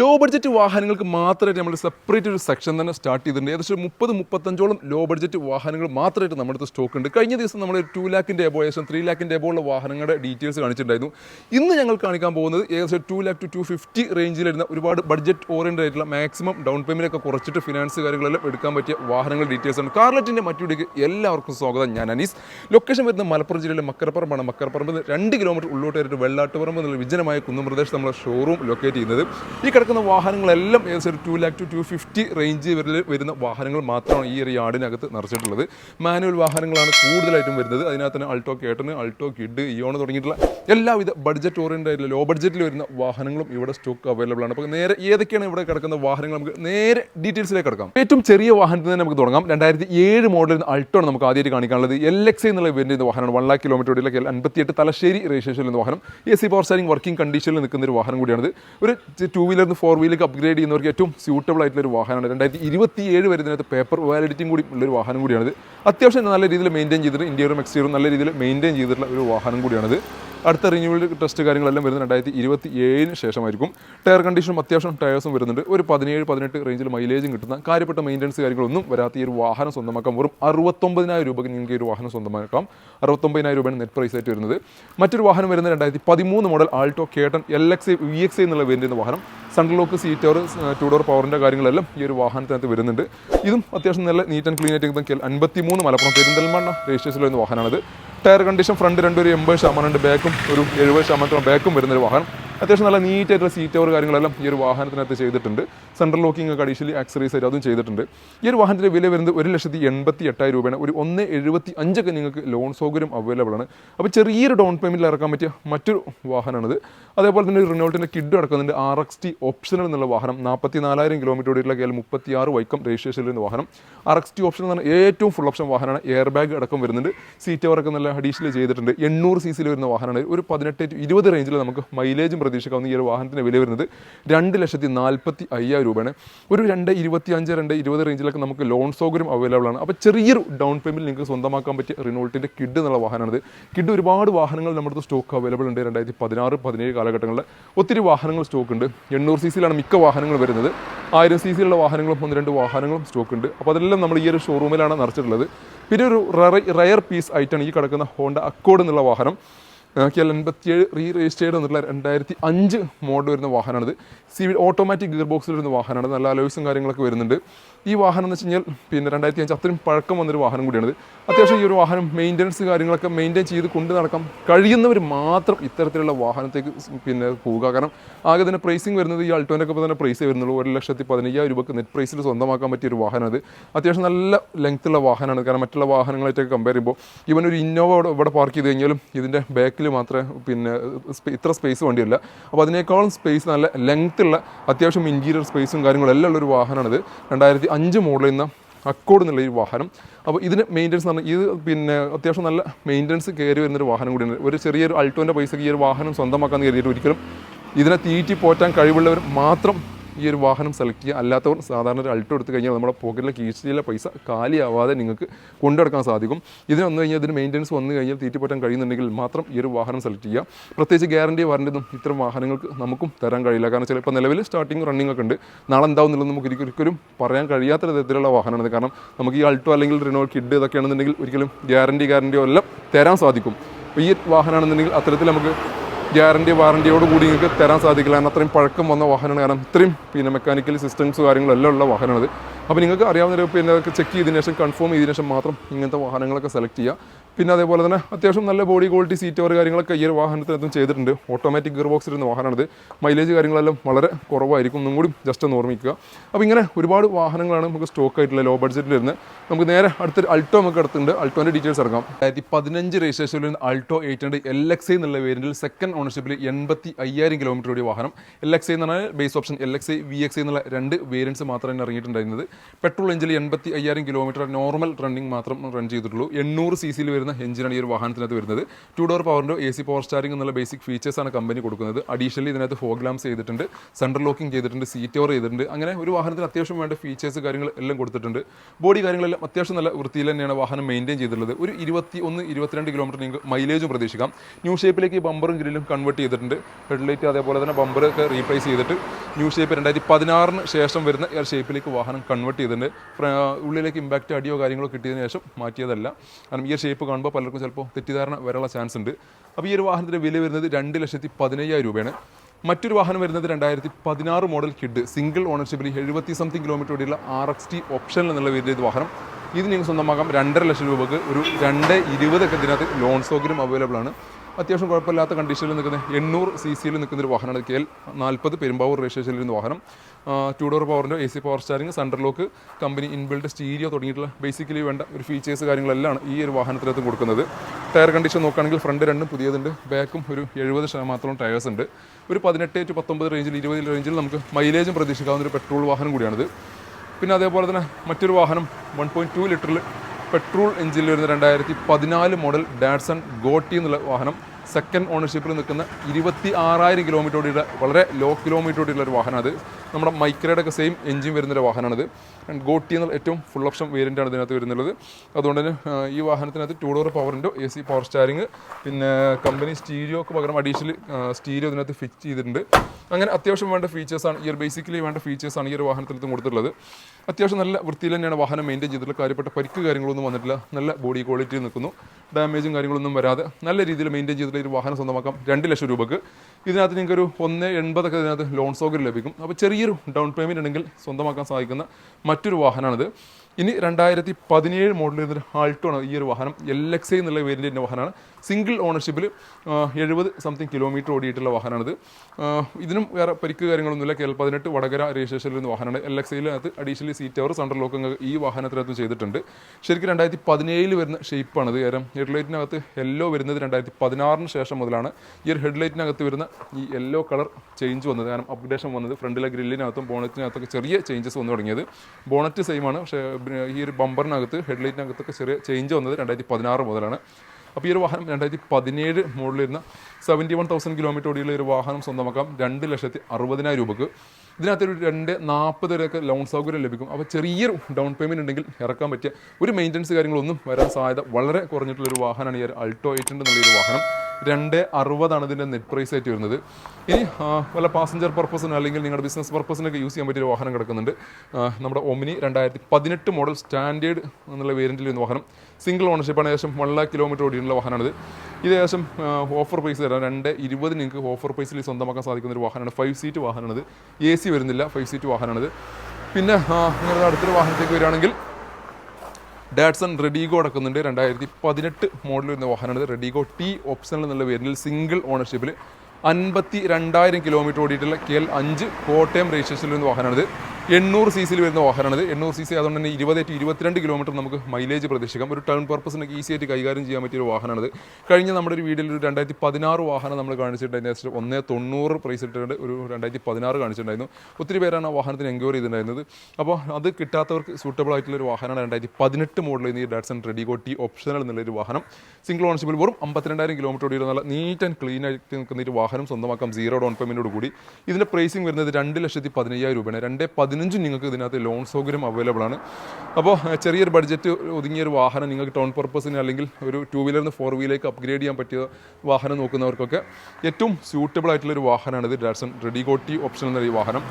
Low budget വാഹനങ്ങൾക്ക് മാത്രമായിട്ട് നമ്മൾ സെപ്പറേറ്റ് ഒരു സെക്ഷൻ തന്നെ സ്റ്റാർട്ട് ചെയ്തിട്ടുണ്ട്. ഏകദേശം മുപ്പത് മുപ്പത്തഞ്ചോളം ലോ ബഡ്ജറ്റ് വാഹനങ്ങൾ മാത്രമായിട്ട് നമ്മുടെ അടുത്ത് സ്റ്റോക്ക് ഉണ്ട്. കഴിഞ്ഞ ദിവസം നമ്മൾ ടു ലാക്കിന്റെ എബോ ഏകദേശം ത്രീ ലാക്കിന്റെ എബോ ഉള്ള വാഹനങ്ങളുടെ ഡീറ്റെയിൽസ് കാണിച്ചിട്ടുണ്ടായിരുന്നു. ഇന്ന് ഞങ്ങൾ കാണിക്കാൻ പോകുന്നത് ഏകദേശം two lakh two two fifty റേഞ്ചിൽ വരുന്ന ഒരുപാട് ബഡ്ജറ്റ് ഓറിയന്റഡ് ആയിട്ടുള്ള മാക്സിമം ഡൗൺ പേയ്മെന്റ് ഒക്കെ കുറച്ചിട്ട് ഫിനാൻസ് കാര്യങ്ങളെല്ലാം എടുക്കാൻ പറ്റിയ വാഹനങ്ങളുടെ ഡീറ്റെയിൽസ് ആണ്. കാർലറ്റിന്റെ മറ്റൊരു എല്ലാവർക്കും സ്വാഗതം. ഞാൻ അനീസ്. ലൊക്കേഷൻ വരുന്ന മലപ്പുറം ജില്ലയിലെ മക്കരപ്പറമ്പാണ്. മക്കരപ്പറമ്പ് രണ്ട് കിലോമീറ്റർ ഉള്ളോട്ട് ആയിട്ട് വെള്ളാട്ടുപറമ്പ് എന്നുള്ള വിജനമായ കുന്നുംപ്രദേശത്ത് നമ്മുടെ ഷോറൂം ലൊക്കേറ്റ് ചെയ്യുന്നത്. ഈ കിടക്കുന്ന വാഹനങ്ങളെല്ലാം ഏകദേശം ഒരു two lakh two two fifty range വരിൽ വരുന്ന വാഹനങ്ങൾ മാത്രമാണ് ഈ ഒരു യാർഡിനകത്ത് നിറച്ചിട്ടുള്ളത്. മാനുവൽ വാഹനങ്ങളാണ് കൂടുതലായിട്ടും വരുന്നത്. അതിനകത്ത് തന്നെ അൾട്ടോ കേട്ടന് അൾട്ടോ കിഡ് ഇയോണ് തുടങ്ങിയിട്ടുള്ള എല്ലാവിധ ബഡ്ജറ്റ് ഓറിയന്റ് ആയിട്ടുള്ള ലോ ബഡ്ജറ്റിൽ വരുന്ന വാഹനങ്ങളും ഇവിടെ സ്റ്റോക്ക് അവൈലബിൾ ആണ്. അപ്പോൾ നേരെ ഏതൊക്കെയാണ് ഇവിടെ കിടക്കുന്ന വാഹനങ്ങൾ നമുക്ക് നേരെ ഡീറ്റെയിൽസിലേക്ക് കിടക്കാം. ഏറ്റവും ചെറിയ വാഹനത്തിൽ തന്നെ നമുക്ക് തുടങ്ങാം. രണ്ടായിരത്തി ഏഴ് മോഡലിൽ അൾട്ടോ ആണ് നമുക്ക് ആദ്യമായിട്ട് കാണിക്കാനുള്ളത്. എൽ എക്സ് എന്നുള്ള വേരിയന്റ് വാഹനമാണ്. വൺ ലാക്ക് കിലോമീറ്റർ ഓടിയിലേക്ക് അൻപത്തിയെട്ട് തലശ്ശേരി രജിസ്ട്രേഷനിൽ വാഹനം. A C power steering working condition നിൽക്കുന്ന ഒരു വാഹനം കൂടിയാണിത്. ഒരു ടൂ വീലറിന് ഫോർ വീലിലേക്ക് അപ്ഗ്രേഡ് ചെയ്യുന്നവർക്ക് ഏറ്റവും സ്യൂട്ടബിൾ ആയിട്ടുള്ള ഒരു വാഹനമാണ്. രണ്ടായിരത്തി ഇരുപത്തി ഏഴ് വരുന്നതിനകത്ത് പേപ്പർ വാലിഡിറ്റിയും കൂടി ഉള്ളൊരു വാഹനം കൂടിയാണിത്. അത്യാവശ്യം നല്ല രീതിയിൽ മെയിന്റെയിൻ ചെയ്തിട്ട് ഇന്ത്യയിലും എക്സ്റ്റീരിയറും നല്ല രീതിയിൽ മെയിന്റെയിൻ ചെയ്തിട്ടുള്ള ഒരു വാഹനം കൂടിയാണിത്. അടുത്ത റിന്യൂവൽ ടെസ്റ്റ് കാര്യങ്ങളെല്ലാം വരുന്നത് രണ്ടായിരത്തി ഇരുപത്തി ഏഴിന് ശേഷമായിരിക്കും ടയർ കണ്ടീഷനും അത്യാവശ്യം ടയേഴ്സും വരുന്നുണ്ട്. ഒരു പതിനേഴ് പതിനെട്ട് റേഞ്ചിൽ മൈലേജും കിട്ടുന്ന കാര്യപ്പെട്ട മെയിന്റനൻസ് കാര്യങ്ങളൊന്നും വരാത്ത ഈ ഒരു വാഹനം സ്വന്തമാക്കാൻ വെറും അറുപത്തൊമ്പതിനായിരം രൂപയ്ക്ക് നിങ്ങൾക്ക് ഈ ഒരു വാഹനം സ്വന്തമാക്കാം. അറുപത്തൊമ്പതിനായിരം രൂപയാണ് നെറ്റ് പ്രൈസ് ആയിട്ട് വരുന്നത്. മറ്റൊരു വാഹനം വരുന്നത് രണ്ടായിരത്തി പതിമൂന്ന് model Alto K ten L X V X എന്നുള്ള വരുന്ന വാഹനം. സൺലോക്ക് സീറ്റോർ ടു ഡോർ പവറിന്റെ കാര്യങ്ങളെല്ലാം ഈ ഒരു വാഹനത്തിനകത്ത് വരുന്നുണ്ട്. ഇതും അത്യാവശ്യം നല്ല നീറ്റ് ആൻഡ് ക്ലീൻ ആയിട്ട് അൻപത്തി മൂന്ന് മലപ്പുറം പെരിന്തൽമണ്ണ രജിസ്ട്രേഷനിൽ വരുന്ന വാഹനമാണിത്. ടയർ കണ്ടീഷൻ ഫ്രണ്ട് രണ്ടൊരു എൺപത് ശതമാനം ബാക്കും ഒരു എഴുപത് ശതമാനത്തോളം ബാക്കും വരുന്നൊരു വാഹനം. അത്യാവശ്യം നല്ല നീറ്റ് ആയിട്ടുള്ള സീറ്റ് ഓവർ കാര്യങ്ങളെല്ലാം ഈ ഒരു വാഹനത്തിനകത്ത് ചെയ്തിട്ടുണ്ട്. സെൻട്രൽ ലോക്കിംഗ് ഒക്കെ അഡീഷണലി ആക്സറീസ് ആയിട്ട് അതും ചെയ്തിട്ടുണ്ട്. ഈ ഒരു വാഹനത്തിന്റെ വില വരുന്നത് ഒരു ലക്ഷത്തി എൺപത്തി എട്ടായിരം രൂപയാണ്. ഒരു ഒന്ന് എഴുപത്തി അഞ്ചൊക്കെ നിങ്ങൾക്ക് ലോൺ സൗകര്യം അവൈലബിൾ ആണ്. അപ്പോൾ ചെറിയൊരു ഡൗൺ പേയ്മെന്റിൽ ഇറക്കാൻ പറ്റിയ മറ്റൊരു വാഹനമാണിത്. അതേപോലെ തന്നെ റിനോൾട്ടിന്റെ കിഡ് അടക്കുന്നുണ്ട് ആർ എക്സ് ടി ഓപ്ഷനൽ എന്നുള്ള വാഹനം. നാൽപ്പത്തി നാലായിരം കിലോമീറ്റർ ഓടിയിട്ടുള്ള കയ്യിൽ മുപ്പത്തി ആറ് വൈക്കം രജിസ്ട്രേഷനിൽ നിന്ന് വാഹനം. ആർ എക്സ് ടി ഓപ്ഷൻ എന്ന് പറഞ്ഞാൽ ഏറ്റവും ഫുൾ ഓപ്ഷൻ വാഹനമാണ്. എയർ ബാഗ് അടക്കം വരുന്നുണ്ട്. സീറ്റ് ഓവറൊക്കെ നല്ല അഡീഷണൽ ചെയ്തിട്ടുണ്ട്. എണ്ണൂറ് സി സിയിൽ വരുന്ന വാഹനമാണ്. ഒരു പതിനെട്ട് ഇരുപത് റേഞ്ചിൽ നമുക്ക് മൈലേജും പ്രതീക്ഷിക്കാവുന്ന ഈ ഒരു വാഹനത്തിന്റെ വില വരുന്നത് രണ്ട് ലക്ഷത്തി നാൽപ്പത്തി അയ്യായിരം രൂപയാണ്. ഒരു രണ്ട് ഇരുപത്തി അഞ്ച് രണ്ട് ഇരുപത് റേഞ്ചിലൊക്കെ നമുക്ക് ലോൺ സൗകര്യം അവൈലബിൾ ആണ്. അപ്പോൾ ചെറിയൊരു ഡൗൺ പേയ്മെന്റ് നിങ്ങൾക്ക് സ്വന്തമാക്കാൻ പറ്റിയ റിനോൾട്ടിന്റെ കിഡ് എന്നുള്ള വാഹനമാണിത്. കിഡ് ഒരുപാട് വാഹനങ്ങൾ നമ്മുടെ സ്റ്റോക്ക് അവൈലബിൾ ഉണ്ട്. രണ്ടായിരത്തി പതിനാറ് പതിനേഴ് കാലഘട്ടങ്ങളിൽ ഒത്തിരി വാഹനങ്ങൾ സ്റ്റോക്ക് ഉണ്ട്. എണ്ണൂറ് സി സിയിലാണ് മിക്ക വാഹനങ്ങൾ വരുന്നത്. ആയിരം സി സിയിലുള്ള വാഹനങ്ങളും ഒന്ന് രണ്ട് വാഹനങ്ങളും സ്റ്റോക്ക് ഉണ്ട്. അപ്പോൾ അതെല്ലാം നമ്മൾ ഈ ഒരു ഷോറൂമിലാണ് നിറച്ചിട്ടുള്ളത്. പിന്നെ ഒരു റയർ പീസ് ആയിട്ടാണ് ഈ കിടക്കുന്ന ഹോണ്ട അക്കോഡ് എന്നുള്ള വാഹനം. നോക്കിയാൽ എൺപത്തിയേഴ് റീ രജിസ്റ്റേർഡ് എന്നുള്ള രണ്ടായിരത്തി അഞ്ച് മോഡൽ വരുന്ന വാഹനമാണിത്. സി ഓട്ടോമാറ്റിക് ഗിയർ ബോക്സിൽ വരുന്ന വാഹനമാണ്. നല്ല അലോയ്സും കാര്യങ്ങളൊക്കെ വരുന്നുണ്ട്. ഈ വാഹനം എന്ന് വെച്ച് കഴിഞ്ഞാൽ പിന്നെ രണ്ടായിരത്തി അഞ്ച് അത്രയും പഴക്കം വന്നൊരു വാഹനം കൂടിയാണ് അത്യാവശ്യം ഈ ഒരു വാഹനം മെയിന്റനൻസ് കാര്യങ്ങളൊക്കെ മെയിന്റെയിൻ ചെയ്ത് കൊണ്ട് നടക്കാം കഴിയുന്നവർ മാത്രം ഇത്തരത്തിലുള്ള വാഹനത്തേക്ക് പിന്നെ പോവുക. കാരണം ആകെ തന്നെ പ്രൈസിങ് വരുന്നത് ഈ അൾട്ടോന്റെ ഒക്കെ തന്നെ പ്രൈസ് വരുന്നുള്ളൂ. ഒരു ലക്ഷത്തി പതിനയ്യായിരം രൂപക്ക് നെറ്റ് പ്രൈസിൽ സ്വന്തമാക്കാൻ പറ്റിയ ഒരു വാഹനം അത് അത്യാവശ്യം നല്ല ലെങ്ത്തുള്ള വാഹനമാണ്. കാരണം മറ്റുള്ള വാഹനങ്ങളായിട്ടൊക്കെ കമ്പയർ ചെയ്യുമ്പോൾ ഇവൻ ഒരു ഇന്നോവ ഇവിടെ ഇവിടെ പാർക്ക് ചെയ്ത് കഴിഞ്ഞാലും ഇതിന്റെ ബാക്കിൽ മാത്രമേ പിന്നെ ഇത്ര സ്പേസ് വണ്ടിയില്ല അപ്പോൾ അതിനേക്കാളും സ്പേസ് നല്ല ലെങ്ത്തുള്ള അത്യാവശ്യം ഇന്റീരിയർ സ്പേസും കാര്യങ്ങളും എല്ലാം ഉള്ളൊരു വാഹനമാണിത്. രണ്ടായിരത്തി അഞ്ച് മോഡലിൽ നിന്ന് അക്കോഡ് എന്നുള്ള ഈ വാഹനം. അപ്പോൾ ഇതിന് മെയിന്റനൻസ് എന്ന് പറഞ്ഞാൽ ഇത് പിന്നെ അത്യാവശ്യം നല്ല മെയിന്റനൻസ് കയറി വരുന്നൊരു വാഹനം കൂടിയാണ്. ഒരു ചെറിയൊരു അൾട്ടോന്റെ പൈസക്ക് ഈ ഒരു വാഹനം സ്വന്തമാക്കാമെന്ന് കരുതിയിട്ട് ഒരിക്കലും ഇതിനെ തീറ്റി പോറ്റാൻ കഴിവുള്ളവർ മാത്രം ഈ ഒരു വാഹനം സെലക്ട് ചെയ്യുക. അല്ലാത്തവർ സാധാരണ ഒരു അൾട്ടോ എടുത്തു കഴിഞ്ഞാൽ നമ്മുടെ പോക്കറ്റിലെ കീശിലെ പൈസ കാലിയാവാതെ നിങ്ങൾക്ക് കൊണ്ടെടുക്കാൻ സാധിക്കും. ഇതിന് വന്നു കഴിഞ്ഞാൽ ഇതിന് മെയിന്റനൻസ് വന്നു കഴിഞ്ഞാൽ തീറ്റിപ്പറ്റാൻ കഴിയുന്നുണ്ടെങ്കിൽ മാത്രം ഈ ഒരു വാഹനം സെലക്ട് ചെയ്യുക. പ്രത്യേകിച്ച് ഗ്യാരണ്ടി വാറന്റിയൊന്നും ഇത്തരം വാഹനങ്ങൾക്ക് നമുക്കും തരാൻ കഴിയില്ല. കാരണം ചിലപ്പോൾ നിലവിൽ സ്റ്റാർട്ടിങ് റണ്ണിംഗ് ഒക്കെ ഉണ്ട്. നാളെ എന്താവും എന്നുള്ളത് നമുക്ക് ഒരിക്കലും പറയാൻ കഴിയാത്ത തരത്തിലുള്ള വാഹനമാണ് കാരണം നമുക്ക് ഈ അൾട്ടോ അല്ലെങ്കിൽ റിനോ കിഡ് ഇതൊക്കെയാണെന്നുണ്ടെങ്കിൽ ഒരിക്കലും ഗ്യാരണ്ടി ഗ്യാരണ്ടിയോ എല്ലാം തരാൻ സാധിക്കും. ഈ വാഹനമാണെന്നുണ്ടെങ്കിൽ അത്തരത്തിൽ നമുക്ക് ഗ്യാരണ്ടി വാറണ്ടിയോട് കൂടി നിങ്ങൾക്ക് തരാൻ സാധിക്കില്ല. കാരണം അത്രയും പഴക്കം വന്ന വാഹനമാണ്. കാരണം ഇത്രയും പിന്നെ മെക്കാനിക്കൽ സിസ്റ്റംസ് കാര്യങ്ങളെല്ലാം ഉള്ള വാഹനമാണ് അപ്പോൾ നിങ്ങൾക്ക് അറിയാവുന്ന പിന്നെ ചെക്ക് ചെയ്തതിനു ശേഷം കൺഫേം ചെയ്തതിനു ശേഷം മാത്രം ഇങ്ങനത്തെ വാഹനങ്ങളൊക്കെ സെലക്ട് ചെയ്യുക. പിന്നെ അതേപോലെ തന്നെ അത്യാവശ്യം നല്ല ബോഡി ക്വാളിറ്റി സീറ്റ് ഓവർ കാര്യങ്ങളൊക്കെ ഈ ഒരു വാഹനത്തിനകത്തും ചെയ്തിട്ടുണ്ട്. ഓട്ടോമാറ്റിക് ഗിയർ ബോക്സ് ഇരുന്ന വാഹനമാണിത്. മൈലേജ് കാര്യങ്ങളെല്ലാം വളരെ കുറവായിരിക്കും. ഒന്നും കൂടി ജസ്റ്റ് ഒന്ന് ഓർമ്മിക്കുക. അപ്പോൾ ഇങ്ങനെ ഒരുപാട് വാഹനങ്ങളാണ് നമുക്ക് സ്റ്റോക്ക് ആയിട്ടുള്ള ലോ ബഡ്ജറ്റിൽ വരുന്നത്. നമുക്ക് നേരെ അടുത്തൊരു അൾട്ടോ നമുക്ക് അടുത്തുണ്ട്. അൾട്ടോന്റെ ഡീറ്റെയിൽസ് ഇറങ്ങാം. രണ്ടായിരത്തി പതിനഞ്ച് രജിസ്ട്രേഷനിൽ വരുന്ന Alto eight hundred L X എന്നുള്ള വേരിയന്റിൽ സെക്കൻഡ് ഓണർഷിപ്പിൽ എൺപത്തി അയ്യായിരം കിലോമീറ്റർ ഓടിയ വാഹനം. എൽ എക്സ് എന്ന് പറഞ്ഞാൽ base option L X V X എന്നുള്ള രണ്ട് വേരിയൻസ് മാത്രമേ ഇറങ്ങിയിട്ടുണ്ടായിരുന്നത്. പെട്രോൾ എഞ്ചിൽ എൺപത്തി അയ്യായിരം കിലോമീറ്റർ നോർമൽ റണ്ണിങ് മാത്രം റൺ ചെയ്തിട്ടുള്ളൂ. എണ്ണൂറ് സി സിയിൽ വരുന്ന എഞ്ചിനാണ് ഈ ഒരു വാഹനത്തിനകത്ത് വരുന്നത്. ടു ഡോർ പവറിന്റെ എ സി പവർ സ്റ്റാരിംഗ് എന്നുള്ള ബേസിക് ഫീച്ചേഴ്സാണ് കമ്പനി കൊടുക്കുന്നത്. അഡീഷണലി ഇതിനകത്ത് ഫോഗ് ലാംസ് ചെയ്തിട്ടുണ്ട് സെൻട്രൽ ലോക്കിംഗ് ചെയ്തിട്ടുണ്ട് സീറ്റ് ഓവർ ചെയ്തിട്ടുണ്ട്. അങ്ങനെ ഒരു വാഹനത്തിന് അത്യാവശ്യം വേണ്ട ഫീച്ചേഴ്സ് കാര്യങ്ങൾ എല്ലാം കൊടുത്തിട്ടുണ്ട്. ബോഡി കാര്യങ്ങളെല്ലാം അത്യാവശ്യം നല്ല വൃത്തിയിൽ തന്നെയാണ് വാഹനം മെയിന്റെയിൻ ചെയ്തിട്ടുള്ളത്. ഒരു ഇരുപത്തി ഒന്ന് ഇരുപത്തിരണ്ട് കിലോമീറ്റർ നിങ്ങൾക്ക് മൈലേജും പ്രതീക്ഷിക്കാം. ന്യൂ ഷേപ്പിലേക്ക് ബമ്പറും ഗ്രില്ലും കൺവേർട്ട് ചെയ്തിട്ടുണ്ട്. ഹെഡ്ലൈറ്റ് അതേപോലെ തന്നെ ബമ്പറൊക്കെ റീപ്ലേസ് ചെയ്തിട്ട് ന്യൂ ഷേപ്പ് രണ്ടായിരത്തി പതിനാറിന് ശേഷം വരുന്ന ഈ ഷേപ്പിലേക്ക് വാഹനം കൺവേർട്ട് ചെയ്തിട്ടുണ്ട്. ഉള്ളിലേക്ക് ഇമ്പാക്റ്റ് അടിയോ കാര്യങ്ങളോ കിട്ടിയതിന് ശേഷം മാറ്റിയതല്ല. കാരണം ഈ ഷേപ്പ് കാണുമ്പോൾ പലർക്കും ചിലപ്പോൾ തെറ്റിദ്ധാരണ വരാനുള്ള ചാൻസ് ഉണ്ട്. അപ്പോൾ ഈ ഒരു വാഹനത്തിന്റെ വില വരുന്നത് രണ്ട് ലക്ഷത്തി പതിനയ്യായിരം രൂപയാണ്. മറ്റൊരു വാഹനം വരുന്നത് രണ്ടായിരത്തി പതിനാറ് മോഡൽ കിഡ് സിംഗിൾ ഓണർഷിപ്പിൽ എഴുപത്തി സംതിങ് കിലോമീറ്റർ ഓടിയുള്ള ആർ എക്സ് ടി ഓപ്ഷനിൽ എന്നുള്ള വലിയ വാഹനം. ഇത് നിങ്ങൾക്ക് സ്വന്തമാക്കാം രണ്ടര ലക്ഷം രൂപക്ക് ഒരു രണ്ട് ഇരുപതൊക്കെ ഇതിനകത്ത് ലോൺ സൗകര്യം അവൈലബിൾ ആണ്. അത്യാവശ്യം കുഴപ്പമില്ലാത്ത കണ്ടീഷനിൽ നിൽക്കുന്ന എണ്ണൂറ് സി സിയിൽ നിൽക്കുന്നൊരു വാഹനമാണ് കെ എൽ നാൽപ്പത് പെരുമ്പാവൂർ രജിസ്ട്രേഷനിൽ ഇരുന്ന വാഹനം. ടു ഡോർ പവറിന്റെ A C power steering central lock company inbuilt stereo തുടങ്ങിയിട്ടുള്ള ബേസിക്കലി വേണ്ട ഒരു ഫീച്ചേഴ്സ് കാര്യങ്ങളെല്ലാം ഈ ഒരു വാഹനത്തിനകത്ത് കൊടുക്കുന്നത്. ടയർ കണ്ടീഷൻ നോക്കുകയാണെങ്കിൽ ഫ്രണ്ട് രണ്ടും പുതിയതുണ്ട്. ബാക്കും ഒരു എഴുപത് ശതമാനത്തോളം ടയേഴ്സ് ഉണ്ട്. ഒരു പതിനെട്ട് ടു പത്തൊമ്പത് റേഞ്ചിൽ ഇരുപത് റേഞ്ചിൽ നമുക്ക് മൈലേജും പ്രതീക്ഷിക്കാവുന്ന ഒരു പെട്രോൾ വാഹനം കൂടിയാണിത്. പിന്നെ അതേപോലെ തന്നെ മറ്റൊരു വാഹനം വൺ പോയിന്റ് ടു ലിറ്ററിൽ പെട്രോൾ എഞ്ചിനിൽ വരുന്ന രണ്ടായിരത്തി പതിനാല് മോഡൽ ഡാഡ്സൺ ഗോട്ടി എന്നുള്ള വാഹനം സെക്കൻഡ് ഓണർഷിപ്പിൽ നിൽക്കുന്ന ഇരുപത്തി ആറായിരം കിലോമീറ്റർ ഓടിയുള്ള വളരെ ലോ കിലോമീറ്റർ ഓടിയുള്ള ഒരു വാഹനമാണ് അത് നമ്മുടെ മൈക്രയുടെ ഒക്കെ സെയിം എഞ്ചിൻ വരുന്നൊരു വാഹനമാണത്. ആൻഡ് ഗോട്ടി എന്നുള്ള ഏറ്റവും ഫുൾ ഓപ്ഷൻ വേരിയന്റാണ് ഇതിനകത്ത് വരുന്നുള്ളത്. അതുകൊണ്ട് തന്നെ ഈ വാഹനത്തിനകത്ത് ടൂ ഡോർ പവർ പവറിന്റെ എ സി പവർ സ്റ്റാരിങ് പിന്നെ കമ്പനി സ്റ്റീരിയോക്ക് പകരം അഡീഷണൽ സ്റ്റീരിയോ ഇതിനകത്ത് ഫിറ്റ് ചെയ്തിട്ടുണ്ട്. അങ്ങനെ അത്യാവശ്യം വേണ്ട ഫീച്ചേഴ്സാണ് ഈ ഒരു ബേസിക്കലി വേണ്ട ഫീച്ചേഴ്സാണ് ഈ ഒരു വാഹനത്തിനകത്ത് കൊടുത്തിട്ടുള്ളത്. അത്യാവശ്യം നല്ല വൃത്തിയിൽ തന്നെയാണ് വാഹനം മെയിന്റെയിൻ ചെയ്തിട്ടുള്ള കാര്യപ്പെട്ട പരിക്ക് കാര്യങ്ങളൊന്നും വന്നിട്ടില്ല. നല്ല ബോഡി ക്വാളിറ്റി നിൽക്കുന്നു. ഡാമേജും കാര്യങ്ങളൊന്നും വരാതെ നല്ല രീതിയിൽ മെയിന്റെയിൻ ചെയ്തിട്ടുള്ള ഒരു വാഹനം സ്വന്തമാക്കാം. രണ്ട് ലക്ഷം രൂപക്ക്. ഇതിനകത്ത് നിങ്ങൾക്ക് ഒരു ഒന്ന് എൺപതൊക്കെ ഇതിനകത്ത് ലോൺ സൗകര്യം ലഭിക്കും. അപ്പോൾ ചെറിയൊരു ഡൗൺ പേയ്മെന്റ് ഉണ്ടെങ്കിൽ സ്വന്തമാക്കാൻ സാധിക്കുന്ന മറ്റൊരു വാഹനമാണിത് ഇനി രണ്ടായിരത്തി പതിനേഴ് മോഡലിൽ നിന്നൊരു ആൾട്ടോ ആണ്. ഈ ഒരു വാഹനം എൽ എക്സ് എന്നുള്ള വേരിയന്റിന്റെ വാഹനമാണ്. സിംഗിൾ ഓണർഷിപ്പിൽ എഴുപത് സംതിങ് കിലോമീറ്റർ ഓടിയിട്ടുള്ള വാഹനമാണിത്. ഇതിനും വേറെ പരിക്ക് കാര്യങ്ങളൊന്നുമില്ല. കേരള പതിനെട്ട് വടകര രജിസ്ട്രേഷനിൽ നിന്ന് വാഹനമാണ്. L X ഐയിലകത്ത് additionally seat cover central locking ഈ വാഹനത്തിനകത്തും ചെയ്തിട്ടുണ്ട്. ശരിക്കും രണ്ടായിരത്തി പതിനേഴിൽ വരുന്ന ഷേപ്പാണിത് കാരണം ഹെഡ്ലൈറ്റിനകത്ത് യെല്ലോ വരുന്നത് രണ്ടായിരത്തി പതിനാറിന് ശേഷം മുതലാണ്. ഈ ഒരു ഹെഡ്ലൈറ്റിനകത്ത് വരുന്ന ഈ യെല്ലോ കളർ ചേഞ്ച് വന്നത്. കാരണം അപ്ഡേഷൻ വന്നത്. ഫ്രണ്ടിലെ ഗ്രില്ലിനകത്തും ബോണറ്റിനകത്തൊക്കെ ചെറിയ ചേഞ്ചസ് വന്നു തുടങ്ങിയത്. ബോണറ്റ് സെയിം ആണ്. പക്ഷേ ഈ ഒരു ബമ്പറിനകത്ത് ഹെഡ്ലൈറ്റിനകത്തൊക്കെ ചെറിയ ചേഞ്ച് വന്നത് രണ്ടായിരത്തി പതിനാറ് മുതലാണ്. അപ്പോൾ ഈ ഒരു വാഹനം രണ്ടായിരത്തി പതിനേഴ് മോഡലിൽ വരുന്ന സെവന്റി വൺ തൗസൻഡ് കിലോമീറ്റർ ഓടിയുള്ള ഒരു വാഹനം സ്വന്തമാക്കാം. രണ്ട് ലക്ഷത്തി അറുപതിനായിരം രൂപക്ക്. ഇതിനകത്തൊരു രണ്ട് നാൽപ്പത് വരെയൊക്കെ ലോൺ സൗകര്യം ലഭിക്കും. അപ്പോൾ ചെറിയൊരു ഡൗൺ പേയ്മെന്റ് ഉണ്ടെങ്കിൽ ഇറക്കാൻ പറ്റിയ ഒരു മെയിന്റനൻസ് കാര്യങ്ങളൊന്നും വരാൻ സാധ്യത വളരെ കുറഞ്ഞിട്ടുള്ളൊരു വാഹനമാണ് ഈ ഒരു അൾട്ടോ എയ്റ്റ് എന്നുള്ള ഒരു വാഹനം. രണ്ട് അറുപതാണ് ഇതിന്റെ നെറ്റ് പ്രൈസ് ആയിട്ട് വരുന്നത്. ഇനി വല്ല പാസഞ്ചർ പർപ്പസിനോ അല്ലെങ്കിൽ നിങ്ങളുടെ ബിസിനസ് പർപ്പസിനൊക്കെ യൂസ് ചെയ്യാൻ പറ്റിയ വാഹനം കിടക്കുന്നുണ്ട്. നമ്മുടെ ഒമിനി രണ്ടായിരത്തി പതിനെട്ട് മോഡൽ സ്റ്റാൻഡേർഡ് എന്നുള്ള വേരിയന്റിൽ വരുന്ന വാഹനം. സിംഗിൾ ഓണർഷിപ്പാണ് ഏകദേശം വൺ ലാക്ക് കിലോമീറ്റർ ഓടിയുള്ള വാഹനമാണിത്. ഇത് ഏകദേശം ഓഫർ പ്രൈസ് തരാം. രണ്ട് ഇരുപത് നിങ്ങൾക്ക് ഓഫർ പ്രൈസിൽ സ്വന്തമാക്കാൻ സാധിക്കുന്ന ഒരു വാഹനമാണ്. ഫൈവ് സീറ്റ് വാഹനമാണിത്. എ സി വരുന്നില്ല. ഫൈവ് സീറ്റ് വാഹനമാണിത്. പിന്നെ നിങ്ങളുടെ അടുത്തൊരു വാഹനത്തേക്ക് വരികയാണെങ്കിൽ ഡാറ്റ്സൺ റെഡിഗോ അടക്കുന്നുണ്ട്. രണ്ടായിരത്തി പതിനെട്ട് മോഡൽ വരുന്ന വാഹനമാണ് റെഡിഗോ ടി ഓപ്ഷനിൽ എന്നുള്ള പേരിൽ സിംഗിൾ ഓണർഷിപ്പിൽ അൻപത്തി രണ്ടായിരം കിലോമീറ്റർ ഓടിയിട്ടുള്ള കെ എൽ അഞ്ച് കോട്ടയം രജിസ്ട്രേഷനിൽ വരുന്ന വാഹനമാണിത്. എണ്ണൂറ് സി സിയിൽ വരുന്ന വാഹനമാണിത്. എണ്ണൂറ് സി സി അതുകൊണ്ട് തന്നെ ഇരുപത് ടു ഇരുപത്തിരണ്ട് കിലോമീറ്റർ നമുക്ക് മൈലേജ് പ്രതീക്ഷിക്കാം. ഒരു ടൗൺ പർപ്പസിനൊക്കെ ഈസി ആയിട്ട് കൈകാര്യം ചെയ്യാൻ പറ്റിയ ഒരു വാഹനമാണിത്. കഴിഞ്ഞ നമ്മുടെ ഒരു വീഡിയോയിൽ ഒരു രണ്ടായിരത്തി പതിനാറ് വാഹനം നമ്മൾ കാണിച്ചിട്ടുണ്ടായിരുന്നു. ഒന്നേ തൊണ്ണൂറ് പ്രൈസ് ഇട്ടിട്ട് ഒരു രണ്ടായിരത്തി പതിനാറ് കാണിച്ചിട്ടുണ്ടായിരുന്നു. ഒത്തിരി പേരാണ് ആ വാഹനത്തിന് എൻക്വയറി ചെയ്തിട്ടുണ്ടായിരുന്നത്. അപ്പോൾ അത് കിട്ടാത്തവർക്ക് സൂട്ടബിൾ ആയിട്ടുള്ള ഒരു വാഹനമാണ് രണ്ടായിരത്തി പതിനെട്ട് മോഡൽ ഈ ഡാറ്റ്സൺ റെഡിഗോ ടി ഓപ്ഷനൽ എന്നുള്ള ഒരു വാഹനം. സിംഗിൾ ഓണർഷിപ്പിൽ വെറും അമ്പത്തിരണ്ടായിരം കിലോമീറ്റർ ഓടിയിരുന്ന നീറ്റ് ആൻഡ് ക്ലീൻ ആയിട്ട് നിൽക്കുന്ന ഒരു വാഹനം സ്വന്തമാക്കാം സീറോ ഡൗൺ പേയ്മെന്റോട് കൂടി. ഇതിന്റെ പ്രൈസിങ് വരുന്നത് രണ്ട് ലക്ഷത്തി പതിനയ്യായിരം രൂപയാണ്. രണ്ട് പതിനഞ്ചും നിങ്ങൾക്ക് ഇതിനകത്ത് ലോൺ സൗകര്യം അവൈലബിൾ ആണ്. അപ്പോൾ ചെറിയൊരു ബഡ്ജറ്റ് ഒതുങ്ങിയ ഒരു വാഹനം നിങ്ങൾക്ക് ടൗൺ പർപ്പസിന് അല്ലെങ്കിൽ ഒരു ടു നിന്ന് ഫോർ വീലേക്ക് അപ്ഗ്രേഡ് ചെയ്യാൻ പറ്റിയ വാഹനം നോക്കുന്നവർക്കൊക്കെ ഏറ്റവും സ്യൂട്ടബിൾ ആയിട്ടുള്ള ഒരു വാഹനമാണ് ഇത് ഡാറ്റ്സൺ റെഡിഗോട്ടി ഓപ്ഷൻ എന്ന ഈ വാഹനം.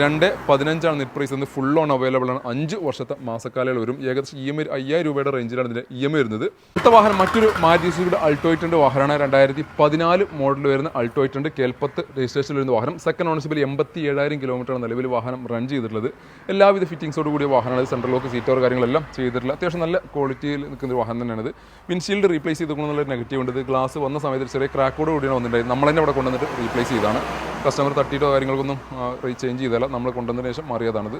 രണ്ട് പതിനഞ്ചാണ് നെറ്റ് പ്രൈസ് എന്ന് ഫുൾ ഓൺ അവൈലബിൾ ആണ്. അഞ്ച് വർഷത്തെ മാസക്കാലയിൽ വരും ഏകദേശം ഇ എം ഐ അയ്യായിരം രൂപയുടെ റേഞ്ചിലാണ് ഇതിന്റെ ഇ എം ഐ വരുന്നത്. അടുത്ത വാഹനം മറ്റൊരു മാരുതിയുടെ അൾട്ടോയിറ്റിന്റെ വാഹനമാണ്. രണ്ടായിരത്തി പതിനാല് മോഡൽ വരുന്ന അൾട്ടോയിറ്റുണ്ട് കേൽപ്പത്ത് രജിസ്ട്രേഷനിൽ വരുന്ന വാഹനം. സെക്കൻഡ് ഓണർഷിപ്പിൽ എൺപത്തി ഏഴായിരം കിലോമീറ്ററാണ് നിലവിൽ വാഹനം റൺ ചെയ്തിട്ടുള്ളത്. എല്ലാവിധ ഫിറ്റിംഗ്സോട് കൂടിയ വാഹനമാണ് സെൻട്രൽ ലോക്ക് സീറ്റോർ കാര്യങ്ങളെല്ലാം ചെയ്തിട്ടുള്ള അത്യാവശ്യം നല്ല ക്വാളിറ്റിയിൽ നിൽക്കുന്ന ഒരു വാഹനം തന്നെയാണ് വിൻഷീൽഡ് റീപ്ലേസ് ചെയ്തുകൊണ്ടുള്ള നെഗറ്റീവ് ഉണ്ട്. ഗ്ലാസ് വന്ന സമയത്ത് ചെറിയ ക്രാക്കോട് കൂടിയാണ് വന്നിട്ടുണ്ടായത്. നമ്മൾ തന്നെ അവിടെ കൊണ്ടുവന്നിട്ട് റീപ്ലേസ് ചെയ്താണ് കസ്റ്റമർ തട്ടിയിട്ടോ കാര്യങ്ങൾക്കൊന്നും ചേഞ്ച് ചെയ്തല്ല നമ്മൾ കൊണ്ടുവന്നതിന് ശേഷം മാറിയതാണിത്.